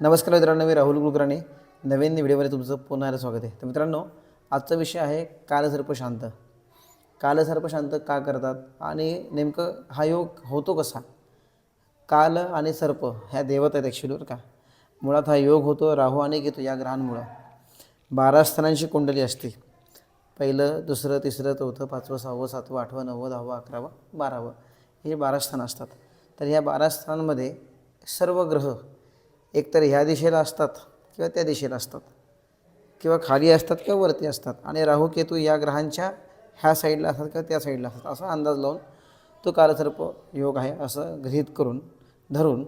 नमस्कार मित्रांनो मी राहुल कुलकर्णी. नवीन व्हिडिओमध्ये तुमचं पुन्हा एकदा स्वागत आहे. तर मित्रांनो आजचा विषय आहे कालसर्प शांत. कालसर्प शांत का करतात आणि नेमकं हा योग होतो कसा? काल आणि सर्प ह्या देवता आहेत ॲक्च्युलीवर का. मुळात हा योग होतो राहू आणि केतू या ग्रहांमुळं. बारा स्थानांची कुंडली असते. पहिलं दुसरं तिसरं चौथं पाचवं सहावं सातवं आठवं नववं दहावं अकरावं बारावं हे बारा स्थानं असतात. तर ह्या बारा स्थानांमध्ये सर्व ग्रह एकतर ह्या दिशेला असतात किंवा त्या दिशेला असतात. किंवा खाली असतात किंवा वरती असतात. आणि राहू केतू या ग्रहांच्या ह्या साईडला असतात किंवा त्या साईडला असतात. असा अंदाज लावून तो कालसर्प योग आहे असं गृहीत करून धरून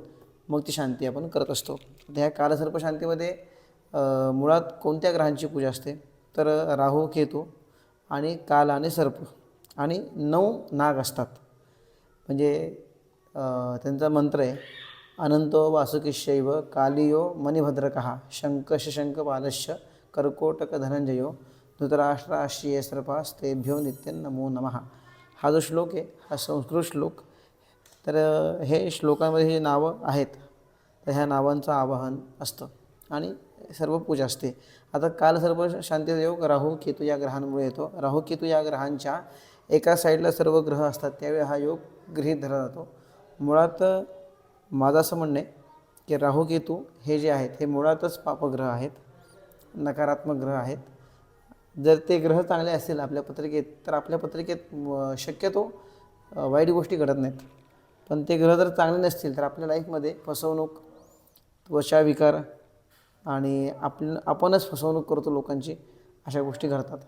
मग ती शांती आपण करत असतो. तर ह्या कालसर्प शांतीमध्ये मुळात कोणत्या ग्रहांची पूजा असते? तर राहू केतू आणि काल आणि सर्प आणि नऊ नाग असतात. म्हणजे त्यांचा मंत्र आहे अनंतो वासुकिशैव कालियो मणिभद्रकः शङ्कशशङ्कपालश्च कर्कोटकधनञ्जयो बालश्च कर्कोटक धनंजयो सर्पास्तेभ्यो नित्यं नमो नमः। हा जो श्लोक आहे हा संस्कृत श्लोक. तर हे श्लोकांमध्ये जे नावं आहेत. तर ह्या नावांचं आवाहन असतं. आणि सर्व पूजा असते. आता काल सर्व शांतीचा योग राहू केतू या ग्रहांमुळे येतो. राहू केतू या ग्रहांच्या एका साईडला सर्व ग्रह असतात. त्यावेळी हा योग गृहीत धरला जातो. मुळात माझं असं म्हणणं आहे की राहू केतू हे जे आहेत हे मुळातच पापग्रह आहेत नकारात्मक ग्रह आहेत. जर ते ग्रह चांगले असतील आपल्या पत्रिकेत तर आपल्या पत्रिकेत शक्यतो वाईट गोष्टी घडत नाहीत. पण ते ग्रह जर चांगले नसतील तर आपल्या लाईफमध्ये फसवणूक त्वचा विकार आणि आपण आपणच फसवणूक करतो लोकांची अशा गोष्टी घडतात.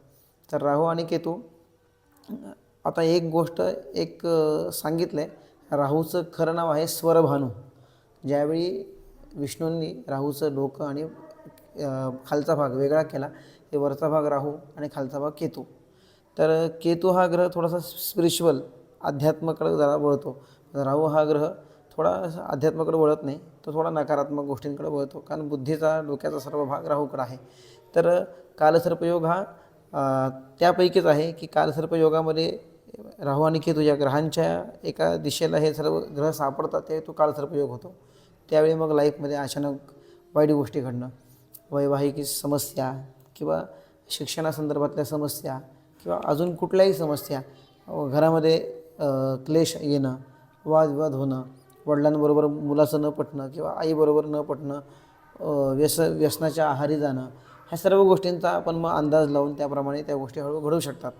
तर राहू आणि केतू आता एक गोष्ट एक सांगितलं आहे राहूचं खरं नाव आहे स्वरभानू. ज्यावेळी विष्णूंनी राहूचं डोकं आणि खालचा भाग वेगळा केला हे वरचा भाग राहू आणि खालचा भाग केतू. तर केतू हा ग्रह थोडासा स्पिरिच्युअल अध्यात्माकडे जरा वळतो. राहू हा ग्रह थोडा असा अध्यात्माकडे वळत नाही तो थोडा नकारात्मक गोष्टींकडे वळतो. कारण बुद्धीचा डोक्याचा सर्व भाग राहूकडे आहे. तर कालसर्पयोग हा त्यापैकीच आहे की कालसर्पयोगामध्ये राहू आणि केतू या ग्रहांच्या एका दिशेला हे सर्व ग्रह सापडतात ते तो कालसर्पयोग होतो. त्यावेळी मग लाईफमध्ये अचानक वाईट गोष्टी घडणं वैवाहिक समस्या किंवा शिक्षणासंदर्भातल्या समस्या किंवा अजून कुठल्याही समस्या घरामध्ये क्लेश येणं वादविवाद होणं वडिलांबरोबर मुलाचं न पटणं किंवा आईबरोबर न पटणं व्यस व्यसनाच्या आहारी जाणं ह्या सर्व गोष्टींचा आपण मग अंदाज लावून त्याप्रमाणे त्या गोष्टी हळूहळू घडू शकतात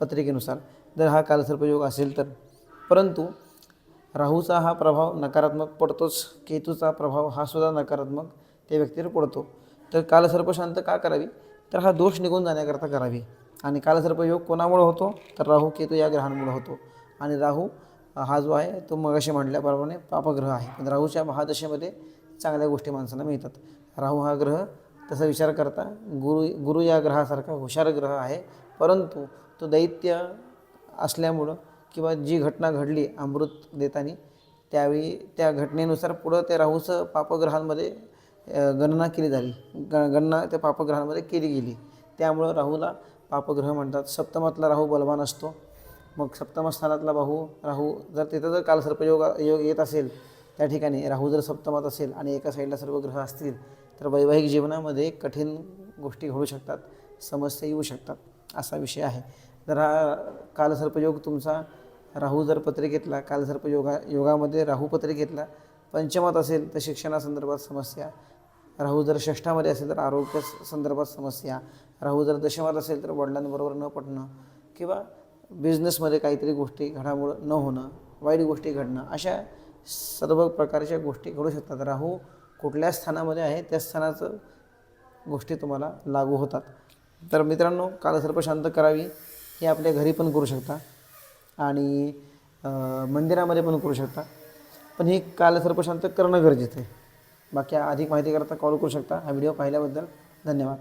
पत्रिकेनुसार. जर हा कालसर्पयोग असेल तर. परंतु राहूचा हा प्रभाव नकारात्मक पडतोच केतूचा प्रभाव हा सुद्धा नकारात्मक त्या व्यक्तीवर पडतो. तर कालसर्प शांत का करावी? तर हा दोष निघून जाण्याकरता करावी. आणि कालसर्पयोग कोणामुळे होतो? तर राहू केतू या ग्रहांमुळे होतो. आणि राहू हा जो आहे तो मगाशी म्हटल्याप्रमाणे पापग्रह आहे. पण राहूच्या महादशेमध्ये चांगल्या गोष्टी माणसांना मिळतात. राहू हा ग्रह तसा विचार करता गुरु गुरु या ग्रहासारखा हुशार ग्रह आहे. परंतु तो दैत्य असल्यामुळं किंवा जी घटना घडली अमृत देताना त्यावेळी त्या घटनेनुसार पुढं त्या राहूचं पापग्रहांमध्ये गणना केली झाली. ग गणना त्या पापग्रहांमध्ये केली गेली. त्यामुळं राहूला पापग्रह म्हणतात. सप्तमातला राहू बलवान असतो. मग सप्तम स्थानातला राहू जर तिथं जर कालसर्पयोग योग येत असेल त्या ठिकाणी राहू जर सप्तमात असेल आणि एका साईडला सर्व ग्रह असतील तर वैवाहिक जीवनामध्ये कठीण गोष्टी घडू शकतात समस्या येऊ शकतात असा विषय आहे. जर हा कालसर्पयोग तुमचा राहू जर पत्रिकेतला कालसर्प योगा योगामध्ये राहू पत्रिकेतला पंचमात असेल तर शिक्षणासंदर्भात समस्या. राहू जर षष्ठामध्ये असेल तर आरोग्य संदर्भात समस्या. राहू जर दशमात असेल तर वडिलांबरोबर न पटणं किंवा बिझनेसमध्ये काहीतरी गोष्टी घडामोड न होणं वाईट गोष्टी घडणं अशा सर्व प्रकारच्या गोष्टी घडू शकतात. राहू कुठल्या स्थानामध्ये आहे त्या स्थानाचं गोष्टी तुम्हाला लागू होतात. तर मित्रांनो कालसर्प शांत करावी. हे आपल्या घरी पण करू शकता. आणि मंदिरामध्ये पण करू शकता. पण हे कालसर्पशांत करणं गरजेचं आहे. बाकी अधिक माहिती करता कॉल करू शकता. हा व्हिडिओ पाहिल्याबद्दल धन्यवाद.